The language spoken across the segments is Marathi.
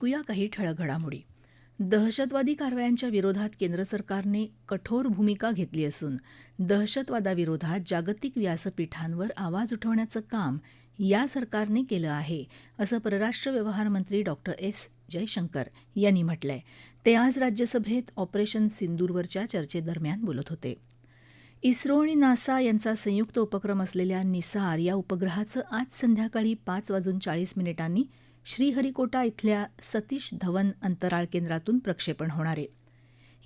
ऐकूया काही ठळक घडामोडी. दहशतवादी कारवायांच्या विरोधात केंद्र सरकारने कठोर भूमिका घेतली असून दहशतवादाविरोधात जागतिक व्यासपीठांवर आवाज उठवण्याचं काम या सरकारने केलं आहे असं परराष्ट्र व्यवहार मंत्री डॉक्टर एस. जयशंकर यांनी म्हटलंय. ते आज राज्यसभेत ऑपरेशन सिंदूरवरच्या चर्चेदरम्यान बोलत होते. इस्रो आणि नासा यांचा संयुक्त उपक्रम असलेल्या निसार या उपग्रहाचं आज संध्याकाळी पाच वाजून चाळीस मिनिटांनी श्रीहरिकोटा इथल्या सतीश धवन अंतराळ केंद्रातून प्रक्षेपण होणार आहे.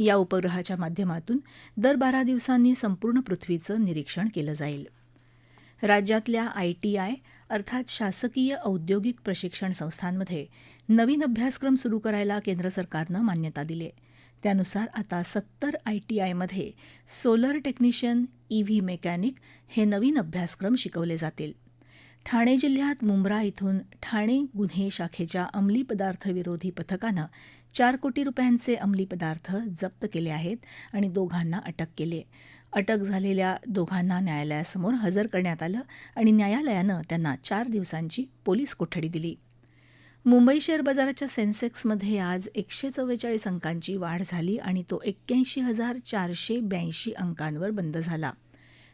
या उपग्रहाच्या माध्यमातून दर बारा दिवसांनी संपूर्ण पृथ्वीचं निरीक्षण केलं जाईल. राज्यातल्या आयटीआय अर्थात शासकीय औद्योगिक प्रशिक्षण संस्थांमध्ये नवीन अभ्यासक्रम सुरू करायला केंद्र सरकारनं मान्यता दिली आहे. त्यानुसार आता सत्तर आय टी आयमध्ये solar technician E V mechanic हे नवीन अभ्यासक्रम शिकवले जातील. ठाणे जिल्ह्यात मुंब्रा इथून ठाणे गुन्हे शाखेच्या अंमली पदार्थ विरोधी पथकानं चार कोटी रुपयांचे अंमली पदार्थ जप्त केले आहेत आणि दोघांना अटक केली. अटक झालेल्या दोघांना न्यायालयासमोर हजर करण्यात आलं आणि न्यायालयानं त्यांना चार दिवसांची पोलीस कोठडी दिली. मुंबई शेअर बाजाराच्या सेन्सेक्समध्ये आज एकशे चव्वेचाळीस अंकांची वाढ झाली आणि तो एक्क्याऐंशी हजार चारशे ब्याऐंशी अंकांवर बंद झाला.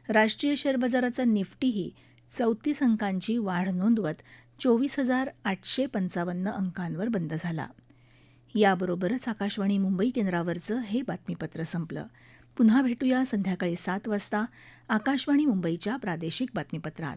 राष्ट्रीय शेअर बाजाराचा निफ्टीही चौतीस अंकांची वाढ नोंदवत चोवीस हजार आठशे पंचावन्न अंकांवर बंद झाला. याबरोबरच आकाशवाणी मुंबई केंद्रावरचं हे बातमीपत्र संपलं. पुन्हा भेटूया संध्याकाळी सात वाजता आकाशवाणी मुंबईच्या प्रादेशिक बातमीपत्रात.